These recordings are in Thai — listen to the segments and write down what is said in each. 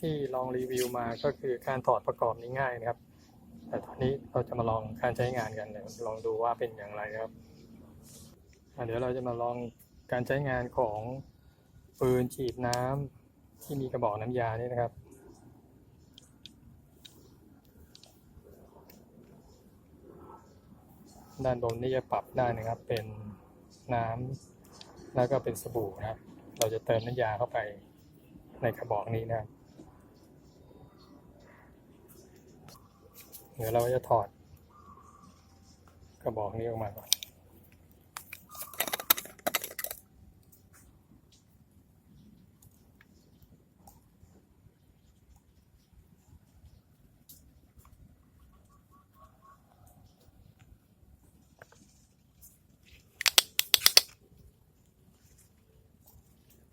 ที่ลองรีวิวมาก็คือการถอดประกอบนี้ง่ายนะครับ แต่ตอนนี้เราจะมาลองการใช้งานกันลองดูว่าเป็นอย่างไรครับเดี๋ยวเราจะมาลองการใช้งานของปืนฉีดน้ำที่มีกระบอกน้ำยานี่นะครับด้านบนนี่จะปรับได้นะครับ เป็นน้ำแล้วก็เป็นสบู่นะครับ เราจะเติมน้ำยาเข้าไปในกระบอกนี้นะครับ เดี๋ยวเราจะถอด กระบอกนี้ออกมาก่อน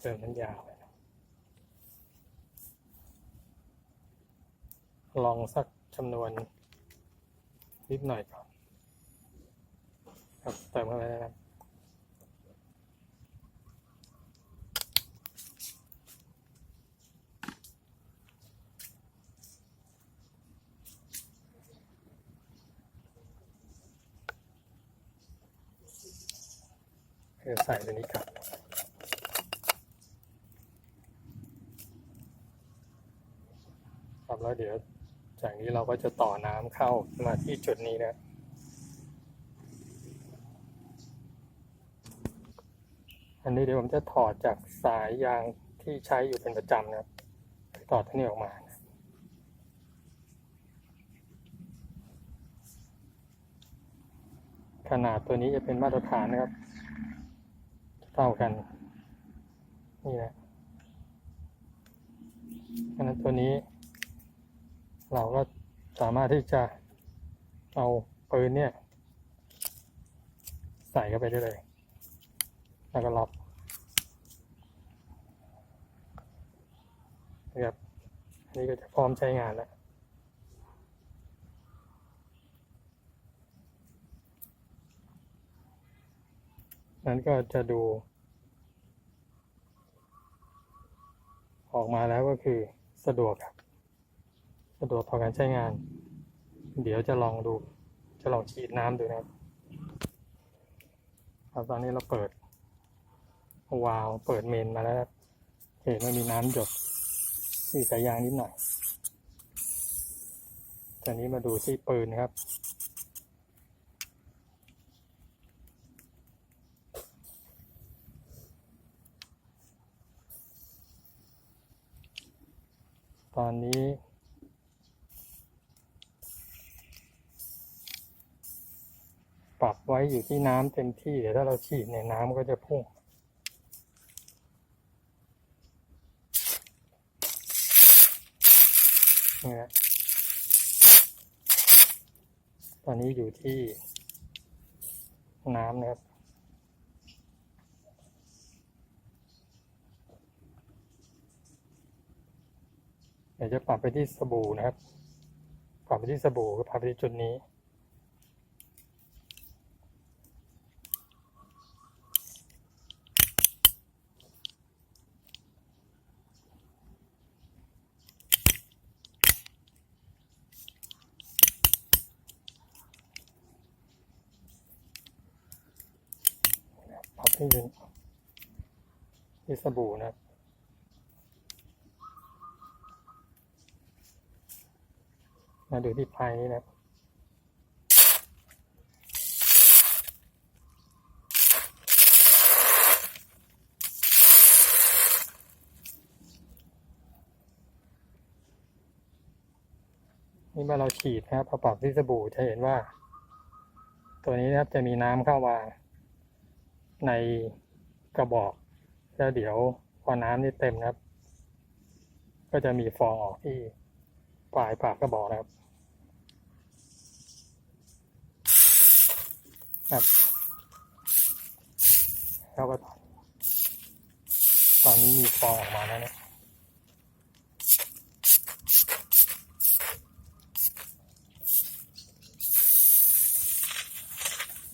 เติมน้ำยาไปลองสักจำนวน นิดหน่อยก่อน ครับเติมเข้าไปนะครับใส่ตัวนี้ครับครับแล้วเดี๋ยว จากนี้เราก็จะต่อน้ำเข้ามาที่จุดนี้นะอันนี้เดี๋ยวผมจะถอดจากสายยางที่ใช้อยู่เป็นประจำนะครับถอดที่นี่ออกมานะขนาดตัวนี้จะเป็นมาตรฐานนะครับ เท่ากัน นี่นะฉะนั้นตัวนี้ เราก็สามารถที่จะเอาปืนเนี่ย ใส่เข้าไปได้เลย แล้วก็ล็อกนะครับอันนี้ก็จะพร้อมใช้งานแล้วนั้นก็จะดู ออกมาแล้วก็คือสะดวกครับ สะดวกต่อการใช้งาน เดี๋ยวจะลองดู จะลองฉีดน้ำดูนะครับครับตอนนี้เราเปิดวาล์วเปิดเมนมาแล้วเห็นว่ามีน้ำหยดมีสายยางนิดหน่อยตอนนี้มาดูที่ปืนครับตอนนี้ ไว้อยู่ที่น้ำเต็มที่เดี๋ยวถ้าเราฉีดเนี่ยน้ำก็จะพุ่งนี่นะตอนนี้อยู่ที่น้ำนะครับเดี๋ยวจะปรับไปที่สบู่นะครับ ปรับไปที่สบู่ก็ปรับไปที่จุดนี้ ปรับให้ยืนที่สบู่นะมาดูที่ไพ่นี้นะนี่เมื่อเราฉีดนะครับพอปรับที่สบู่จะเห็นว่า ตัวนี้นะครับจะมีน้ำเข้ามา ในกระบอกแล้วเดี๋ยวพอน้ำนี่เต็มนะครับ ก็จะมีฟองออกที่ปลายปากกระบอกนะครับครับแล้วก็ตอนนี้มีฟองออกมาแล้วเนี่ย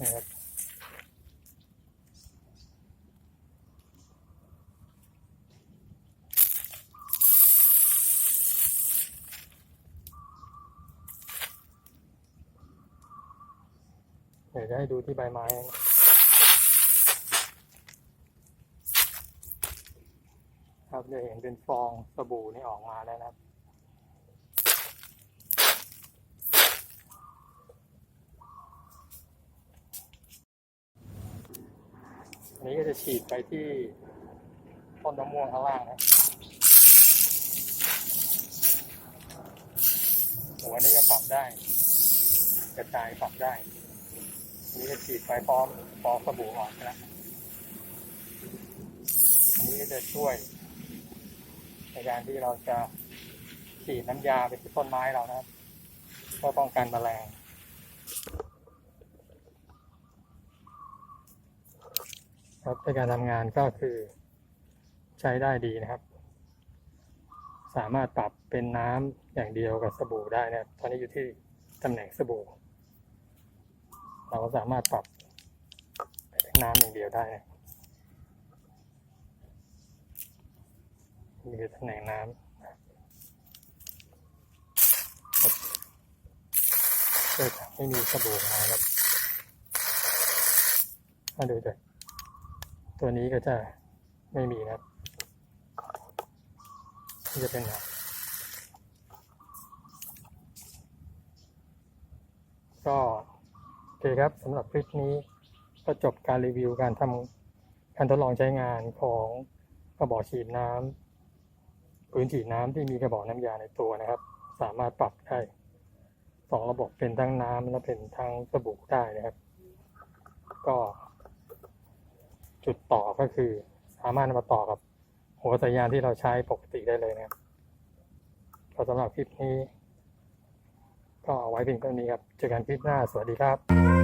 นะครับ เดี๋ยวจะให้ดูที่ใบไม้ครับจะเห็นเป็นฟองสบู่นี่ออกมาแล้วนะครับอันนี้ก็จะฉีดไปที่ต้นมะม่วงข้างล่างนะหัวนี้ก็ปรับได้ กระจายปรับได้ นนี้ก็ฉีดไปพร้อมฟองสบู่ออกนะอันนี้ก็จะช่วยในการที่เราจะฉีดน้ำยาไปที่ต้นไม้เรานะครับเพื่อป้องกันแมลงครับในการทำงานก็คือใช้ได้ดีนะครับ สามารถปรับเป็นน้ำอย่างเดียวกับสบู่ได้นะครับ ตอนนี้อยู่ที่ตำแหน่งสบู่ เราก็สามารถปรับน้ำอย่างเดียวได้นะนี่คือตำแหน่งน้ำเพื่อไม่มีสบู่มาครับ มาดูจากตัวนี้ก็จะไม่มีนะครับนี่จะเป็นน้ำก็ เคครับสำหรับคลิปนี้ก็จบการรีวิวการทำการทดลองใช้งานของกระบอกฉีดน้ำปืนฉีดน้ำที่มีกระบอกน้ำยาในตัวนะครับ สามารถปรับได้สองระบบเป็นทั้งน้ำและเป็นทั้งสบู่ได้นะครับ ก็ จุดต่อก็คือ สามารถนำมาต่อกับหัวสายยานที่เราใช้ปกติได้เลยนะครับก็สำหรับคลิปนี้ ก็เอาไว้เพียงเท่านี้ครับ เจอกันคลิปหน้า สวัสดีครับ